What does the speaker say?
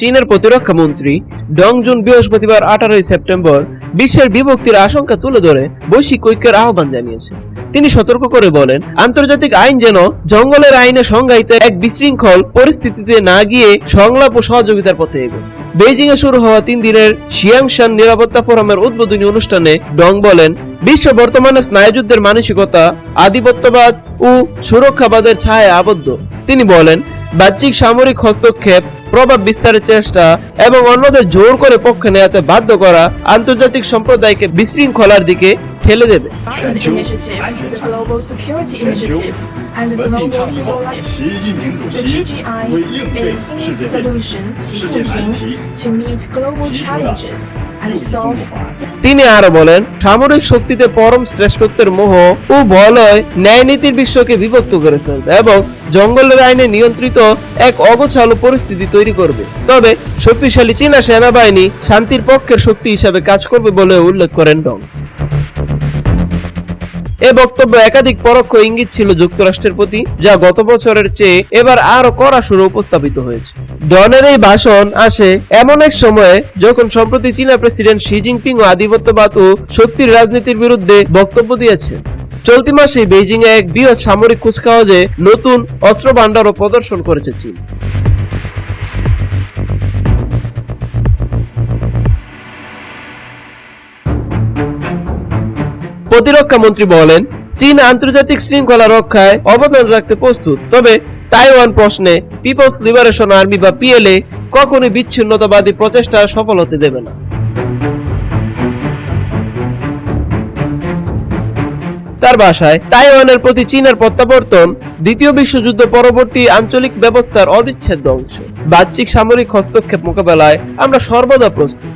চীনের প্রতিরক্ষা মন্ত্রী ডং জুন বৃহস্পতিবার আঠারোই সেপ্টেম্বর বিশ্বের বিভক্তির আশঙ্কা তুলে ধরে বৈশ্বিক ঐক্যের আহ্বান জানিয়েছেন তিনি সতর্ক করে বলেন, আন্তর্জাতিক আইন যেন জঙ্গলের আইনে সংজ্ঞায়িত এক বিশৃঙ্খল পরিস্থিতিতে না গিয়ে সংলাপ ও সহযোগিতার পথে এগোয়। বেইজিং এ শুরু হওয়া তিন দিনের শিয়াংশান নিরাপত্তা ফোরামের উদ্বোধনী অনুষ্ঠানে ডং বলেন, বিশ্ব বর্তমানে স্নায়ুযুদ্ধের মানসিকতা, আধিপত্যবাদ ও সুরক্ষাবাদের ছায়া আবদ্ধ। তিনি বলেন, বাহ্যিক সামরিক হস্তক্ষেপ প্রভাব বিস্তারের চেষ্টা এবং অন্যদের জোর করে পক্ষে নেওয়াতে বাধ্য করা আন্তর্জাতিক সম্প্রদায়কে বিশৃঙ্খলার দিকে ফেলে দেবে। তিনি আরও বলেন সামরিক শক্তিতে পরম শ্রেষ্ঠত্বের মোহ ও বলয় ন্যায় নীতির বিশ্বকে বিভক্ত করে ফেলবে এবং জঙ্গলের আইনে নিয়ন্ত্রিত এক অগোছালো পরিস্থিতি তৈরি করবে। তবে শক্তিশালী চীনা সেনাবাহিনী শান্তির পক্ষের শক্তি হিসাবে কাজ করবে বলে উল্লেখ করেন ডং। এ বক্তব্য একাধিক পরোক্ষ ইঙ্গিত ছিল যুক্তরাষ্ট্রের প্রতি, যা গত বছরের চেয়ে এবার আরও কড়া সুরে উপস্থাপিত হয়েছে। ডনের এই ভাষণ আসে এমন এক সময়ে যখন সম্প্রতি চীনা প্রেসিডেন্ট শি জিনপিং ও আধিপত্যবাদ ও শক্তির রাজনীতির বিরুদ্ধে বক্তব্য দিয়েছেন। চলতি মাসে বেইজিং এ এক বৃহৎ সামরিক কুচকাওয়াজে নতুন অস্ত্র ভান্ডারও প্রদর্শন করেছে চীন। প্রতিরক্ষা মন্ত্রী বলেন, চীন আন্তর্জাতিক শৃঙ্খলা রক্ষায় অবদান রাখতে প্রস্তুত। তবে তাইওয়ান প্রশ্নে পিপলস লিবারেশন আর্মি বা পিএলএ কখনোই বিচ্ছিন্নতাবাদী প্রচেষ্টা সফল হতে দেবে না। তার ভাষায় তাইওয়ানের প্রতি চীনের প্রত্যাবর্তন দ্বিতীয় বিশ্বযুদ্ধ পরবর্তী আঞ্চলিক ব্যবস্থার অবিচ্ছেদ্য অংশ। বাহ্যিক সামরিক হস্তক্ষেপ মোকাবেলায় আমরা সর্বদা প্রস্তুত।